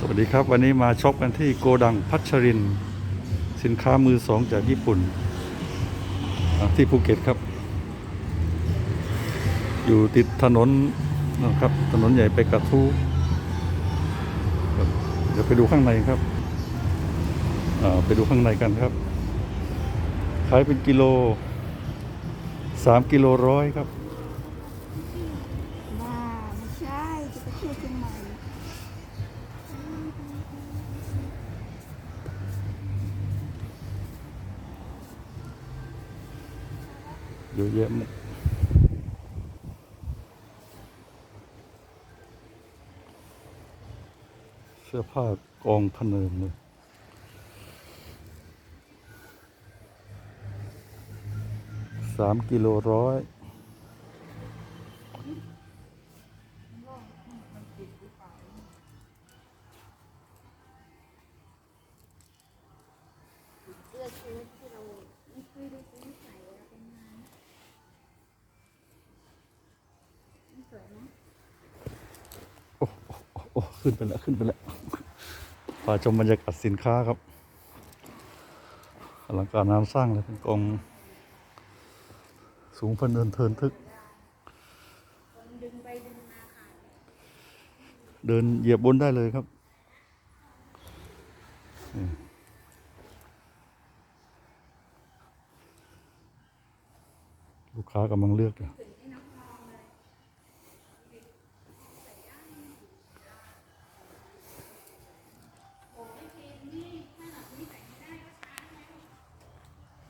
สวัสดีครับ วันนี้มาช็อปกันที่โกดังพัชริน สินค้ามือสองจากญี่ปุ่น ที่ภูเก็ตครับ อยู่ติดถนนนะครับ ถนนใหญ่ไปกระทู้เดี๋ยวไปดูข้างในครับไปดูข้างในกันครับ ขายเป็นกิโลสามกิโลร้อยครับบ้าไม่ใช่จะไปพูดทำไม เยอะแยะหมดเสื้อผ้ากองพเนินเลยสามกิโลร้อยเสื้อชูดที่เราไม่เคยได้ซื้อใส่แล้วเป็นงานนี่ส วยนะโอ้โอ้โอ้ขึ้นไปแล้วขึ้นไปแล้วพาชมบรรยากาศสินค้าครับอลังการงานสร้างเลยเป็นกอง สูงพะเนินเทินทึก เดินเหยียบบนได้เลยครับลูกค้ากำลังเลือกอยู่